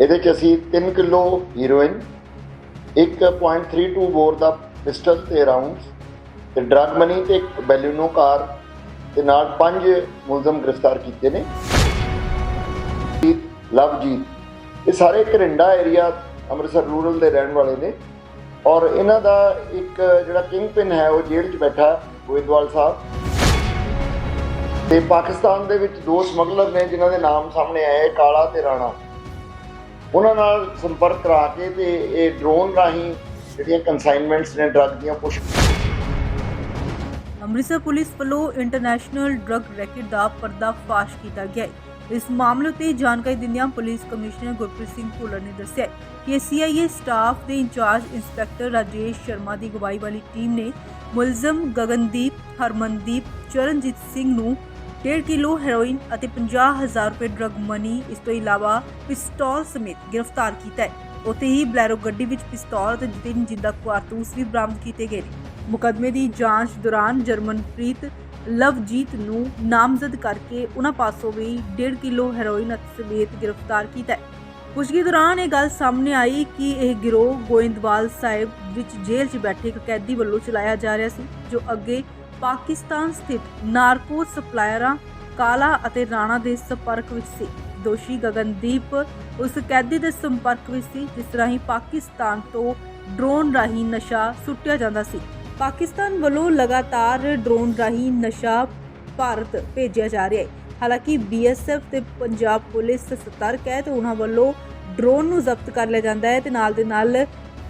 ਇਹਦੇ ਚ ਅਸੀਂ 3 ਕਿਲੋ ਹੀਰੋਇਨ 1.32 ਬੋਰ ਦਾ ਪਿਸਟਲ ਤੇ ਰਾਉਂਡਸ ਤੇ ਡਰਗ ਮਨੀ ਤੇ ਇੱਕ ਬੈਲੂਨੋ ਕਾਰ ਤੇ ਨਾਲ ਪੰਜ ਮੁਲਜ਼ਮ ਗ੍ਰਿਫਤਾਰ ਕੀਤੇ ਨੇ। ਲਵਜੀਤ ਇਹ ਸਾਰੇ ਕਰਿੰਡਾ ਏਰੀਆ ਅੰਮ੍ਰਿਤਸਰ ਰੂਰਲ ਦੇ ਰਹਿਣ ਵਾਲੇ ਨੇ। ਔਰ ਇਹਨਾਂ ਦਾ ਇੱਕ ਜਿਹੜਾ ਕਿੰਗ ਪਿਨ ਹੈ ਉਹ ਜੇਲ੍ਹ 'ਚ ਬੈਠਾ ਹੈ, ਗੋਇੰਦਵਾਲ ਸਾਹਿਬ। ਤੇ ਪਾਕਿਸਤਾਨ ਦੇ ਵਿੱਚ ਦੋ ਸਮਗਲਰ ਨੇ ਜਿਨ੍ਹਾਂ ਦੇ ਨਾਮ ਸਾਹਮਣੇ ਆਏ ਕਾਲਾ ਤੇ ਰਾਣਾ। ਉਹਨਾਂ ਨਾਲ ਸੰਪਰਕ ਕਰਾ ਕੇ ਤੇ ਇਹ ਡਰੋਨ ਰਾਹੀਂ ਜਿਹੜੀਆਂ ਕਨਸਾਈਨਮੈਂਟਸ ਨੇ ਡਰੱਗ ਦੀਆਂ ਪੁਸ਼ ਅੰਮ੍ਰਿਤਸਰ ਪੁਲਿਸ ਵੱਲੋਂ ਇੰਟਰਨੈਸ਼ਨਲ ਡਰੱਗ ਰੈਕੇਟ ਦਾ ਪਰਦਾਫਾਸ਼ ਕੀਤਾ ਗਿਆ ਇਸ ਮਾਮਲੇ ਤੇ ਜਾਣਕਾਰੀ ਦਿੰਦਿਆਂ ਪੁਲਿਸ ਕਮਿਸ਼ਨਰ ਗੁਰਪ੍ਰੀਤ ਸਿੰਘ ਭੁੱਲਰ ਨੇ ਦੱਸਿਆ ਕਿ ਸੀਆਈਏ ਸਟਾਫ ਦੇ in charge inspector Rajesh Sharma ਦੀ ਅਗਵਾਈ ਵਾਲੀ ਟੀਮ ਨੇ ਮੁਲਜ਼ਮ ਗਗਨਦੀਪ, ਹਰਮਨਦੀਪ, ਚਰਨਜੀਤ ਸਿੰਘ ਨੂੰ 1.5 ਕਿਲੋ ਹੈਰੋਇਨ ਅਤੇ 50000 ਰੁਪਏ ਡਰੱਗ ਮਨੀ ਇਸ ਤੋਂ ਇਲਾਵਾ ਪਿਸਤੌਲ ਸਮੇਤ ਗ੍ਰਿਫਤਾਰ ਕੀਤਾ ਹੈ। ਉੱਥੇ ਹੀ ਬਲੈਰੋ ਗੱਡੀ ਵਿੱਚ ਪਿਸਤੌਲ ਅਤੇ ਤਿੰਨ ਜਿੰਦਾ ਕਾਰਤੂਸ ਵੀ ਬਰਾਮਦ ਕੀਤੇ ਗਏ ਨੇ। ਮੁਕਦਮੇ ਦੀ ਜਾਂਚ ਦੌਰਾਨ ਜਰਮਨਪ੍ਰੀਤ ਲਵਜੀਤ ਨੂੰ ਨਾਮਜ਼ਦ ਕਰਕੇ ਉਹਨਾਂ ਪਾਸੋਂ ਵੀ 1.5 ਕਿਲੋ ਹੈਰੋਇਨ ਸਮੇਤ ਗ੍ਰਿਫਤਾਰ ਕੀਤਾ ਹੈ। ਪੁੱਛਗਿੱਛ ਦੌਰਾਨ ਇਹ ਗੱਲ ਸਾਹਮਣੇ ਆਈ ਕਿ ਇਹ ਗਿਰੋਹ ਗੋਇੰਦਵਾਲ ਸਾਹਿਬ ਵਿੱਚ ਜੇਲ੍ਹ 'ਚ ਬੈਠੇ ਇੱਕ ਕੈਦੀ ਵੱਲੋਂ ਚਲਾਇਆ ਜਾ ਰਿਹਾ ਸੀ, ਜੋ ਅੱਗੇ ਪਾਕਿਸਤਾਨ ਸਥਿਤ ਨਾਰਕੋ ਸਪਲਾਇਰਾਂ ਕਾਲਾ ਅਤੇ ਰਾਣਾ ਦੇ ਸੰਪਰਕ ਵਿੱਚ ਸੀ। ਦੋਸ਼ੀ ਗਗਨਦੀਪ ਉਸ ਕੈਦੀ ਦੇ ਸੰਪਰਕ ਵਿੱਚ ਸੀ, ਜਿਸ ਰਾਹੀਂ ਪਾਕਿਸਤਾਨ ਤੋਂ ਡਰੋਨ ਰਾਹੀਂ ਨਸ਼ਾ ਸੁੱਟਿਆ ਜਾਂਦਾ ਸੀ। ਪਾਕਿਸਤਾਨ ਵੱਲੋਂ ਲਗਾਤਾਰ ਡਰੋਨ ਰਾਹੀਂ ਨਸ਼ਾ ਭਾਰਤ ਭੇਜਿਆ ਜਾ ਰਿਹਾ ਹੈ। ਹਾਲਾਂਕਿ ਬੀਐਸਐਫ ਤੇ ਪੰਜਾਬ ਪੁਲਿਸ ਸਤਰਕ ਹੈ ਤੇ ਉਹਨਾਂ ਵੱਲੋਂ ਡਰੋਨ ਨੂੰ ਜ਼ਬਤ ਕਰ ਲਿਆ ਜਾਂਦਾ ਹੈ ਤੇ ਨਾਲ ਦੇ ਨਾਲ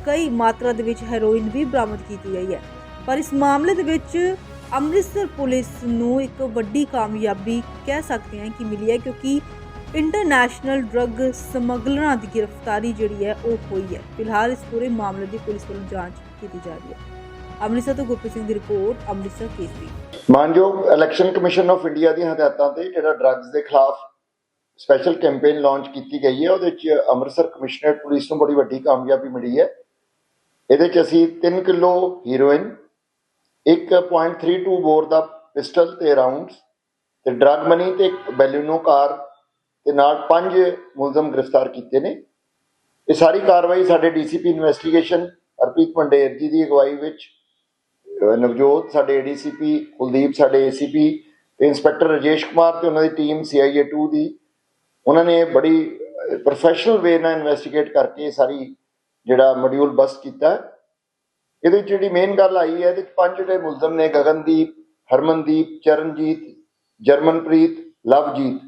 ਕਈ ਮਾਤਰਾ ਦੇ ਵਿੱਚ ਹੈਰੋਇਨ ਵੀ ਬਰਾਮਦ ਕੀਤੀ ਗਈ ਹੈ। ਪਰ ਇਸ ਮਾਮਲੇ ਦੇ ਵਿੱਚ ਅੰਮ੍ਰਿਤਸਰ ਪੁਲਿਸ ਨੂੰ ਇੱਕ ਵੱਡੀ ਕਾਮਯਾਬੀ ਕਹਿ ਸਕਦੇ ਹਾਂ ਕਿ ਮਿਲੀ ਹੈ ਕਿਉਂਕਿ ਇੰਟਰਨੈਸ਼ਨਲ ਡਰੱਗ ਸਮਗਲਰਾਂ ਦੀ ਗ੍ਰਿਫਤਾਰੀ ਜਿਹੜੀ ਹੈ ਉਹ ਹੋਈ ਹੈ। ਫਿਲਹਾਲ ਇਸ ਪੂਰੇ ਮਾਮਲੇ ਦੀ ਪੁਲਿਸ ਵੱਲੋਂ ਜਾਂਚ ਕੀਤੀ ਜਾ ਰਹੀ ਹੈ। ਅੰਮ੍ਰਿਤਸਰ ਤੋਂ ਗੁਰਪ੍ਰੀਤ ਸਿੰਘ ਦੀ ਰਿਪੋਰਟ, ਅੰਮ੍ਰਿਤਸਰ ਕੇਸਰੀ। ਮਾਨਯੋਗ ਇਲੈਕਸ਼ਨ ਕਮਿਸ਼ਨ ਆਫ ਇੰਡੀਆ ਦੀਆਂ ਹਦਾਇਤਾਂ ਤੇ ਜਿਹੜਾ ਡਰੱਗਸ ਦੇ ਖਿਲਾਫ ਸਪੈਸ਼ਲ ਕੈਂਪੇਨ ਲਾਂਚ ਕੀਤੀ ਗਈ ਹੈ, ਉਹਦੇ ਚ ਅੰਮ੍ਰਿਤਸਰ ਕਮਿਸ਼ਨਰੇਟ ਪੁਲਿਸ ਨੂੰ ਬੜੀ ਵੱਡੀ ਕਾਮਯਾਬੀ ਮਿਲੀ ਹੈ। ਇਹਦੇ ਚ ਅਸੀਂ 3 ਕਿਲੋ ਹੀਰੋਇਨ 1.32 ਬੋਰ ਦਾ ਪਿਸਟਲ ਤੇ ਰਾਉਂਡਸ ਤੇ ਡਰਗ ਮਨੀ ਤੇ ਇੱਕ ਬੈਲੂਨੋ ਕਾਰ ਤੇ ਨਾਲ ਪੰਜ ਮੁਲਜ਼ਮ ਗ੍ਰਿਫਤਾਰ ਕੀਤੇ ਨੇ। ਇਹ ਸਾਰੀ ਕਾਰਵਾਈ ਸਾਡੇ ਡੀਸੀਪੀ ਇਨਵੈਸਟੀਗੇਸ਼ਨ ਹਰਪ੍ਰੀਤ ਪੰਡੇਰ ਜੀ ਦੀ ਅਗਵਾਈ ਵਿੱਚ ਨਵਜੋਤ ਸਾਡੇ ਏਡੀਸੀਪੀ ਕੁਲਦੀਪ ਸਾਡੇ ਏਸੀਪੀ ਤੇ ਇੰਸਪੈਕਟਰ ਰਜੇਸ਼ ਕੁਮਾਰ ਤੇ ਉਹਨਾਂ ਦੀ ਟੀਮ ਸੀਆਈਏ 2 ਦੀ। ਉਹਨਾਂ ਨੇ ਬੜੀ ਪ੍ਰੋਫੈਸ਼ਨਲ ਵੇ ਨਾਲ ਇਨਵੈਸਟੀਗੇਟ ਕਰਕੇ ਸਾਰੀ ਜਿਹੜਾ ਮੋਡਿਊਲ ਬਸਟ ਕੀਤਾ। ਇਹਦੇ ਵਿੱਚ ਜਿਹੜੀ ਮੇਨ ਗੱਲ ਆਈ ਹੈ, ਇਹਦੇ ਵਿੱਚ ਪੰਜ ਜਿਹੜੇ ਮੁਲਜ਼ਮ ਨੇ, ਗਗਨਦੀਪ, ਹਰਮਨਦੀਪ, ਚਰਨਜੀਤ, ਜਰਮਨਪ੍ਰੀਤ, ਲਵਜੀਤ।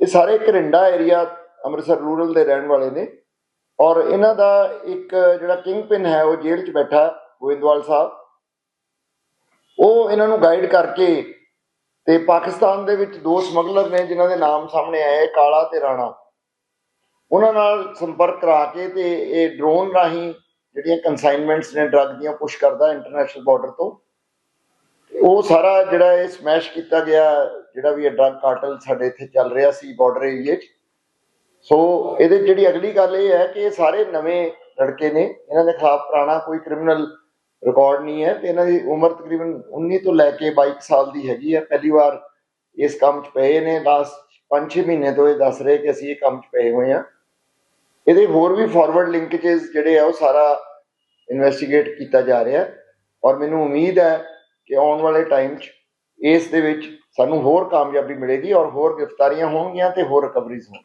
ਇਹ ਸਾਰੇ ਕਰਿੰਡਾ ਏਰੀਆ ਅੰਮ੍ਰਿਤਸਰ ਰੂਰਲ ਦੇ ਰਹਿਣ ਵਾਲੇ ਨੇ। ਔਰ ਇਹਨਾਂ ਦਾ ਇੱਕ ਜਿਹੜਾ ਕਿੰਗ ਪਿਨ ਹੈ, ਉਹ ਜੇਲ੍ਹ 'ਚ ਬੈਠਾ, ਗੋਇੰਦਵਾਲ ਸਾਹਿਬ। ਉਹ ਇਹਨਾਂ ਨੂੰ ਗਾਈਡ ਕਰਕੇ ਤੇ ਪਾਕਿਸਤਾਨ ਦੇ ਵਿੱਚ ਦੋ ਸਮਗਲਰ ਨੇ, ਜਿਨ੍ਹਾਂ ਦੇ ਨਾਮ ਸਾਹਮਣੇ ਆਏ ਕਾਲਾ ਤੇ ਰਾਣਾ। ਉਹਨਾਂ ਨਾਲ ਸੰਪਰਕ ਕਰਾ ਕੇ ਤੇ ਇਹ ਡਰੋਨ ਰਾਹੀਂ ਜਿਹੜੀਆਂ ਕਨਸਾਈਨਮੈਂਟਸ ਨੇ ਡਰੱਗ ਦੀਆਂ ਪੁਸ਼ ਕਰਦਾ ਇੰਟਰਨੈਸ਼ਨਲ ਬਾਰਡਰ ਤੋਂ ਉਹ ਸਾਰਾ ਜਿਹੜਾ ਇਹ ਸਮੈਸ਼ ਕੀਤਾ ਗਿਆ, ਜਿਹੜਾ ਵੀ ਇਹ ਡਰੱਗ ਕਾਰਟਲ ਸਾਡੇ ਇੱਥੇ ਚੱਲ ਰਿਹਾ ਸੀ ਬਾਰਡਰ ਏਰੀਏ 'ਚ। ਸੋ ਇਹਦੇ ਜਿਹੜੀ ਅਗਲੀ ਗੱਲ ਇਹ ਹੈ ਕਿ ਇਹ ਸਾਰੇ ਨਵੇਂ ਲੜਕੇ ਨੇ, ਇਹਨਾਂ ਦੇ ਖਿਲਾਫ ਪੁਰਾਣਾ ਕੋਈ ਕ੍ਰਿਮੀਨਲ ਰਿਕਾਰਡ ਨਹੀਂ ਹੈ ਤੇ ਇਹਨਾਂ ਦੀ ਉਮਰ ਤਕਰੀਬਨ 19 ਤੋਂ ਲੈ ਕੇ 22 ਸਾਲ ਦੀ ਹੈਗੀ ਹੈ। ਪਹਿਲੀ ਵਾਰ ਇਸ ਕੰਮ 'ਚ ਪਏ ਨੇ ਲਾਸਟ 5-6 ਮਹੀਨੇ ਤੋਂ ਇਹ ਦੱਸ ਰਹੇ ਕਿ ਅਸੀਂ ਇਹ ਕੰਮ 'ਚ ਪਏ ਹੋਏ ਆ ਇਹਦੇ ਹੋਰ ਵੀ ਫਾਰਵਰਡ ਲਿੰਕੇजेस ਜਿਹੜੇ ਆ, ਉਹ ਸਾਰਾ ਇਨਵੈਸਟੀਗੇਟ ਕੀਤਾ ਜਾ ਰਿਹਾ ਔਰ ਮੈਨੂੰ ਉਮੀਦ ਹੈ ਕਿ ਆਉਣ ਵਾਲੇ ਟਾਈਮ 'ਚ ਇਸ ਦੇ ਵਿੱਚ ਸਾਨੂੰ ਹੋਰ ਕਾਮਯਾਬੀ ਮਿਲੇਗੀ ਔਰ ਹੋਰ ਗ੍ਰਿਫਤਾਰੀਆਂ ਹੋਣਗੀਆਂ ਤੇ ਹੋਰ ਰਿਕਵਰੀਜ਼ ਹੋਣ